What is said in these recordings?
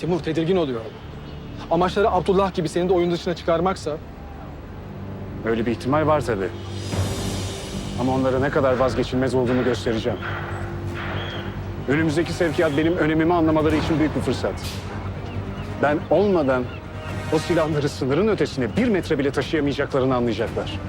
Timur tedirgin oluyorum. Amaçları Abdullah gibi seni de oyun dışına çıkarmaksa Öyle bir ihtimal var tabii. Ama onlara ne kadar vazgeçilmez olduğunu göstereceğim. Önümüzdeki sevkiyat benim önemimi anlamaları için büyük bir fırsat. Ben olmadan o silahları sınırın ötesine bir metre bile taşıyamayacaklarını anlayacaklar.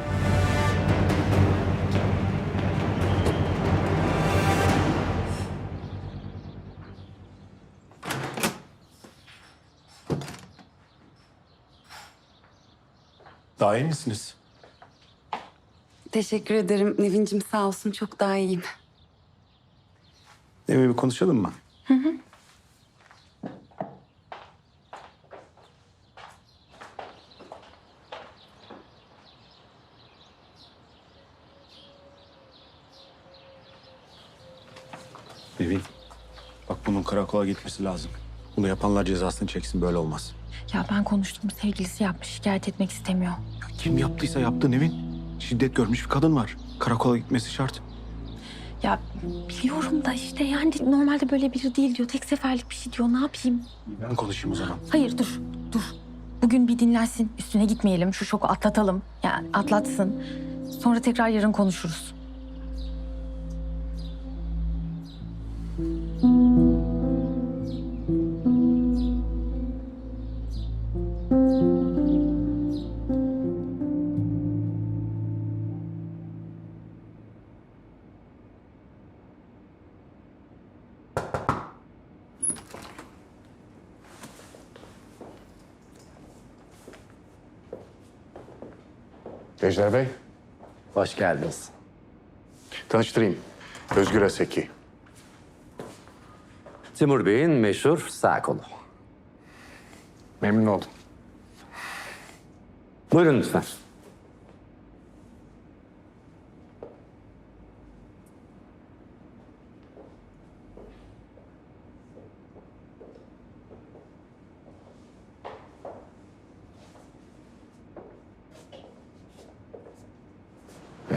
Daha iyi misiniz? Teşekkür ederim Nevin'cim sağ olsun çok daha iyiyim. Eve bir konuşalım mı? Nevin, bak bunun karakola gitmesi lazım. Bunu yapanlar cezasını çeksin, böyle olmaz. Ya ben konuştum sevgilisi yapmış şikayet etmek istemiyor. Kim yaptıysa yaptı Nevin. Şiddet görmüş bir kadın var. Karakola gitmesi şart. Ya biliyorum da işte yani normalde böyle biri değil diyor. Tek seferlik bir şey diyor ne yapayım? Ben konuşayım o zaman. Hayır dur dur. Bugün bir dinlensin üstüne gitmeyelim şu şoku atlatalım. Yani atlatsın. Sonra tekrar yarın konuşuruz. Ejder Bey, Hoş geldiniz. tanıştırayım. Özgür Aseki. Timur Bey'in meşhur sağ kolu. Memnun oldum. Buyurun lütfen.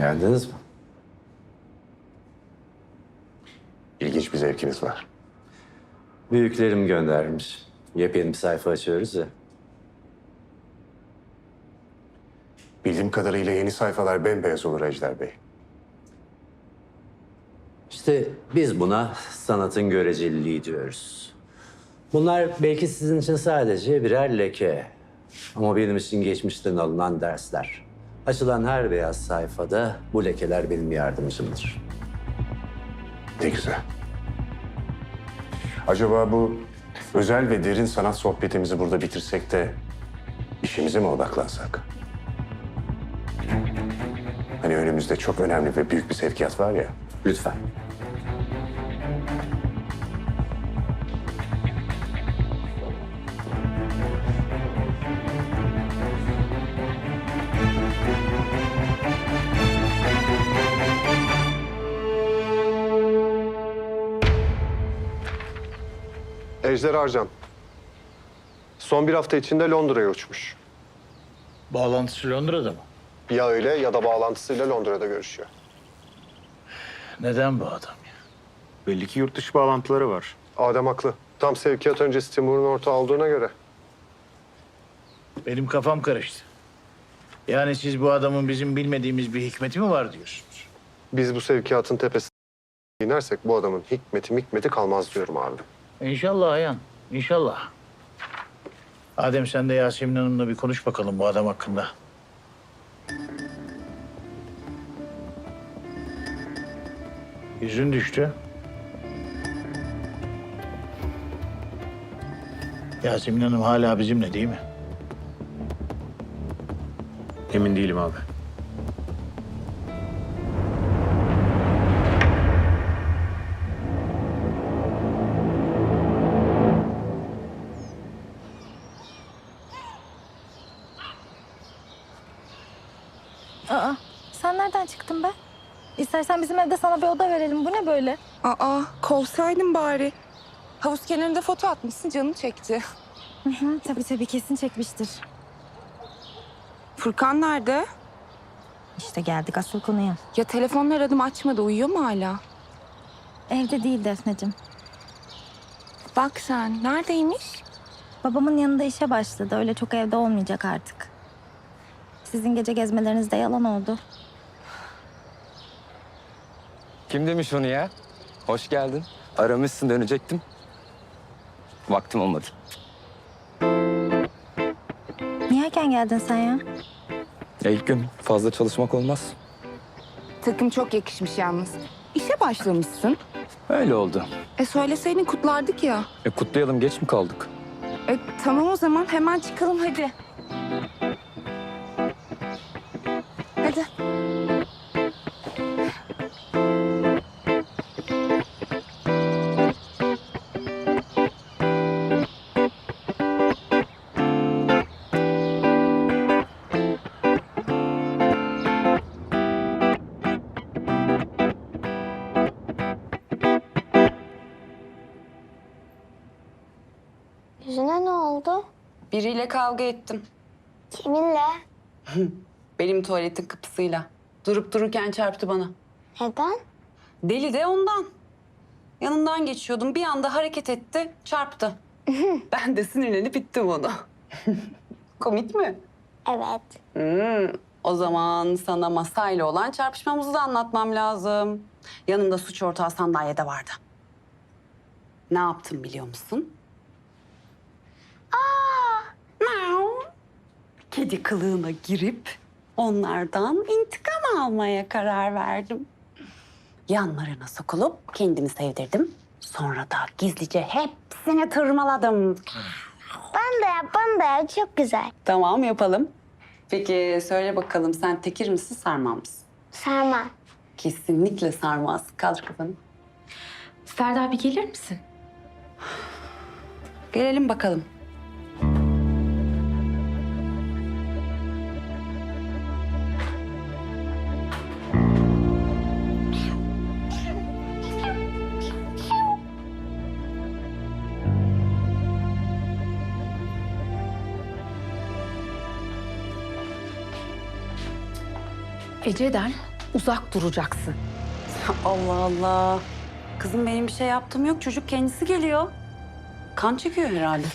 Beğendiniz mi? İlginç bir zevkiniz var. Büyüklerim göndermiş. Yepyeni bir sayfa açıyoruz ya. Bildiğim kadarıyla yeni sayfalar bembeyaz olur Ejder Bey. İşte biz buna sanatın göreceliliği diyoruz. Bunlar belki sizin için sadece birer leke. Ama benim için geçmişten alınan dersler. Açılan her beyaz sayfada bu lekeler benim yardımcımdır. Ne güzel. Acaba bu özel ve derin sanat sohbetimizi burada bitirsek de işimize mi odaklansak? Hani önümüzde çok önemli ve büyük bir sevkiyat var ya. Lütfen. Ejder Arcan. Son bir hafta içinde Londra'ya uçmuş. Bağlantısı Londra'da mı? Ya öyle ya da bağlantısıyla Londra'da görüşüyor. Neden bu adam ya? Belli ki yurt dışı bağlantıları var. Adem haklı. Tam sevkiyat öncesi Timur'un ortağı olduğuna göre. Benim kafam karıştı. Yani siz bu adamın bizim bilmediğimiz bir hikmeti mi var diyorsunuz? Biz bu sevkiyatın tepesine inersek bu adamın hikmeti mikmeti kalmaz diyorum abi. İnşallah Ayhan, inşallah. Adem sen de Yasemin Hanım'la bir konuş bakalım bu adam hakkında. Yüzün düştü. Yasemin Hanım hala bizimle değil mi? Emin değilim abi. Nereden çıktın be? İstersen bizim evde sana bir oda verelim. Bu ne böyle? Aa kovsaydın bari. Havuz kenarında foto atmışsın canını çekti. Hı hı, tabii tabii kesin çekmiştir. Furkan nerede? İşte geldik asıl konuya. Ya telefonla aradım açmadı uyuyor mu hala? Evde değil Defneciğim. Bak sen neredeymiş? Babamın yanında işe başladı. Öyle çok evde olmayacak artık. Sizin gece gezmeleriniz de yalan oldu. Kim demiş onu ya? Hoş geldin. Aramışsın dönecektim. Vaktim olmadı. Niye erken geldin sen ya? Ya ilk gün fazla çalışmak olmaz. Takım çok yakışmış yalnız. İşe başlamışsın. Öyle oldu. E söyleseydin kutlardık ya. E kutlayalım geç mi kaldık? E tamam o zaman hemen çıkalım hadi. Hadi. Yüzüne ne oldu? Biriyle kavga ettim. Kiminle? Benim tuvaletin kapısıyla. Durup dururken çarptı bana. Neden? Deli de ondan. Yanından geçiyordum. Bir anda hareket etti, çarptı. ben de sinirlenip ittim onu. Komik mi? Evet. Hmm, o zaman sana masayla olan çarpışmamızı da anlatmam lazım. Yanında suç ortağı sandalyede vardı. Ne yaptım biliyor musun? Aa! Kedi kılığına girip onlardan intikam almaya karar verdim. Yanlarına sokulup kendimi sevdirdim. Sonra da gizlice hepsini tırmaladım. Ben de yap, ben de yap. Çok güzel. Tamam yapalım. Peki söyle bakalım sen tekir misin sarmam mısın? Sarma. Kesinlikle sarmaz. Kaldır kafanı. Ferda bir gelir misin? Gelelim bakalım. Ece'den uzak duracaksın. Allah Allah. Kızım benim bir şey yaptığım yok. Çocuk kendisi geliyor. Kan çekiyor herhalde.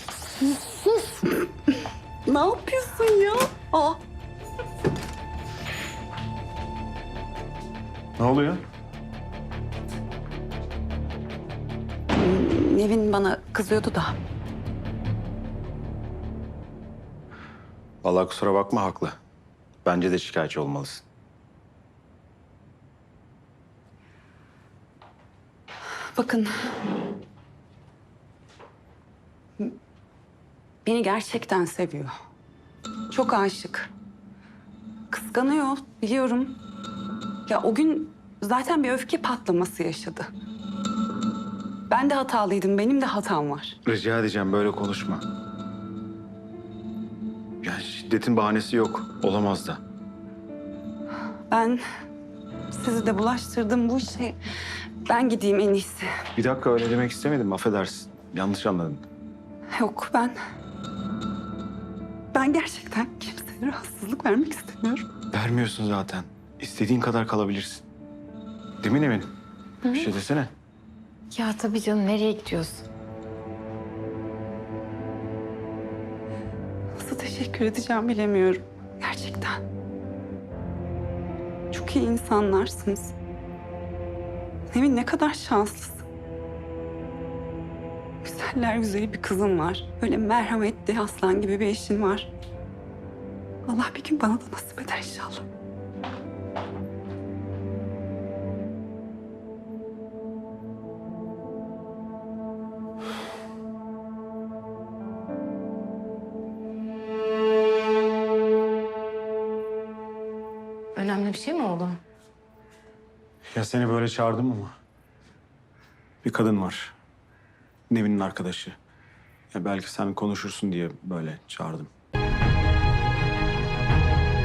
ne yapıyorsun ya? Aa, Ne oluyor? Nevin bana kızıyordu da. Vallahi kusura bakma haklı. Bence de şikayetçi olmalısın. Bakın. Beni gerçekten seviyor. Çok aşık. Kıskanıyor biliyorum. Ya o gün zaten bir öfke patlaması yaşadı. Ben de hatalıydım. Benim de hatam var. Rica edeceğim böyle konuşma. Yani şiddetin bahanesi yok. Olamaz da. Ben sizi de bulaştırdım bu işe. Ben gideyim en iyisi. Bir dakika öyle demek istemedim. Affedersin. Yanlış anladın. Yok ben... Ben gerçekten kimseye rahatsızlık vermek istemiyorum. Vermiyorsun zaten. İstediğin kadar kalabilirsin. Değil mi Nevin? Bir şey desene. Ya tabii canım nereye gidiyorsun? Nasıl teşekkür edeceğim bilemiyorum. Gerçekten. Çok iyi insanlarsınız. Nevin ne kadar şanslısın. Güzeller güzeli bir kızın var. Öyle merhametli aslan gibi bir eşin var. Allah bir gün bana da nasip eder inşallah. Önemli bir şey mi oldu? Ya seni böyle çağırdım ama. Bir kadın var. Nevin'in arkadaşı. Ya belki sen konuşursun diye böyle çağırdım.